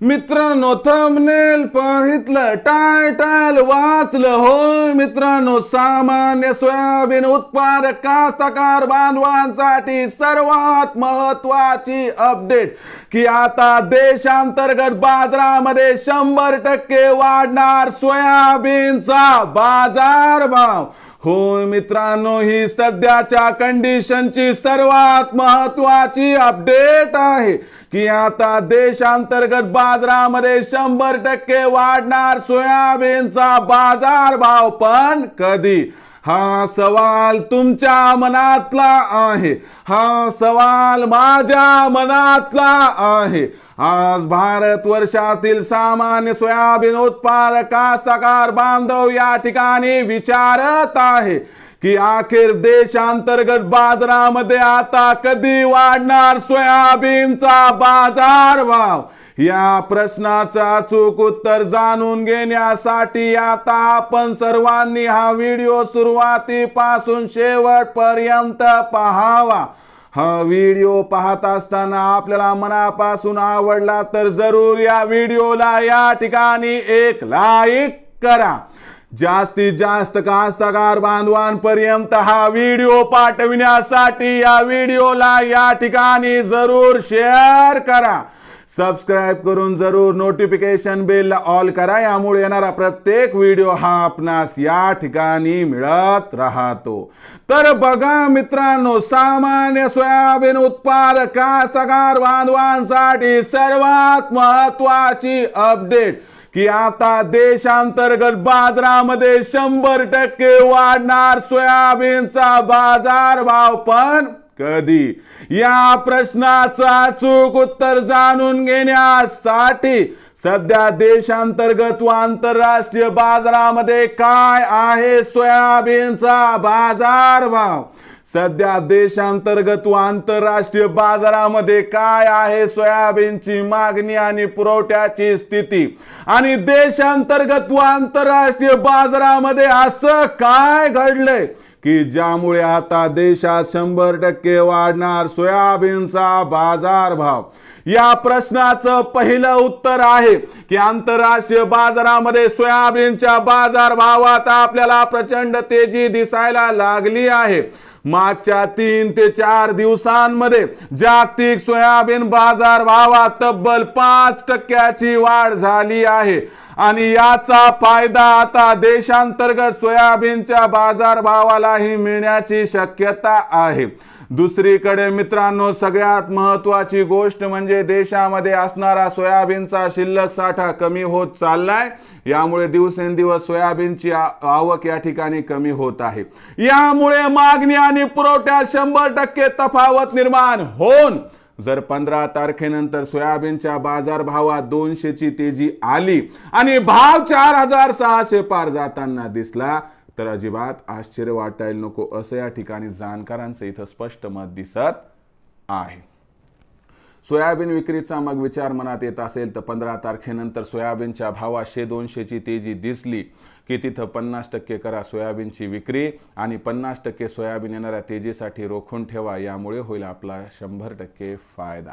मित्रांनो thumbnail पाहितलं title वाचलं. होय मित्रांनो सामान्य सोयाबीन उत्पादक कास्तकार बांधवांसाठी सर्वात महत्वाची अपडेट की आता देशांतर्गत बाजारामध्ये शंभर टक्के वाढणार सोयाबीनचा बाजार हो होय मित्रांनो ही सध्याच्या कंडिशनची सर्वात महत्वाची अपडेट आहे की आता देशांतर्गत बाजारामध्ये शंभर टक्के वाढणार सोयाबीनचा बाजार भाव पण कधी? हा सवाल तुमच्या मनातला आहे. हा सवाल माझ्या मनातला आहे. आज भारत वर्षातील सामान्य सोयाबीन उत्पादक कास्तकार बांधव या ठिकाणी विचारत आहे की अखेर देशांतर्गत बाजारामध्ये आता कधी वाढणार सोयाबीनचा बाजार भाव या प्रश्नाचं अचूक उत्तर जाणून घेण्यासाठी आता आपण सर्वांनी हा व्हिडिओ सुरुवातीपासून शेवटपर्यंत पहावा. हा व्हिडिओ पाहत असताना आपल्याला मनापासून आवडला तर जरूर या व्हिडिओला या ठिकाणी एक लाईक करा. जास्तीत जास्त कास्तकार बांधवांपर्यंत हा व्हिडिओ पाठविण्यासाठी या व्हिडिओला या ठिकाणी जरूर शेअर करा. सबस्क्राईब करून जरूर नोटिफिकेशन बेल ऑल करा. यामुळे येणारा प्रत्येक व्हिडिओ हा आपणास या ठिकाणी मिळत राहतो. तर बघा मित्रांनो सामान्य सोयाबीन उत्पादक कास्तकार बांधवांसाठी सर्वात महत्वाची अपडेट की आता देशांतर्गत बाजारामध्ये शंभर टक्के वाढणार सोयाबीनचा बाजार भाव पण कधी? या प्रश्नाचा अचूक उत्तर जाणून घेण्यासाठी सध्या देशांतर्गत व आंतरराष्ट्रीय बाजारामध्ये काय आहे सोयाबीनचा बाजार भाव सध्या देशांतर्गत व आंतरराष्ट्रीय बाजारामध्ये काय आहे सोयाबीनची मागणी आणि पुरवठ्याची स्थिती? आणि देशांतर्गत व आंतरराष्ट्रीय बाजारामध्ये असं काय घडलंय? की ज्यामुळे आता देशात शंभर टक्के वाढणार सोयाबीनचा बाजार भाव? या प्रश्नाचं पहिलं उत्तर आहे की आंतरराष्ट्रीय बाजारामध्ये सोयाबीनच्या बाजार भावात आपल्याला प्रचंड तेजी दिसायला लागली आहे. मागच्या तीन ते चार दिवसांमध्ये जागतिक सोयाबीन बाजार भावात तब्बल पाच टक्क्याची वाढ झाली आहे. आणि याचा फायदा आता देशांतर्गत सोयाबीनच्या बाजार भावालाही मिळण्याची शक्यता आहे. दुसरीकडे मित्रांनो सगळ्यात महत्वाची गोष्ट म्हणजे देशामध्ये असणारा सोयाबीनचा शिल्लक साठा कमी होत चाललाय. यामुळे दिवसेंदिवस सोयाबीनची आवक या ठिकाणी कमी होत आहे. यामुळे मागणी आणि पुरवठ्यात शंभर टक्के तफावत निर्माण होऊन जर पंधरा तारखेनंतर सोयाबीनच्या बाजार भावात दोनशेची तेजी आली आणि भाव चार हजार सहाशे पार जाताना दिसला तर अजिबात आश्चर्य वाटायला नको असं या ठिकाणी जाणकारांचं इथं स्पष्ट मत दिसत आहे. सोयाबीन विक्रीचा मग विचार मनात येत असेल तर पंधरा तारखेनंतर सोयाबीनच्या भावात शे दोनशेची तेजी दिसली की तिथं पन्नास टक्के करा सोयाबीनची विक्री आणि पन्नास टक्के सोयाबीन येणाऱ्या तेजीसाठी रोखून ठेवा यामुळे होईल आपला शंभर टक्के फायदा.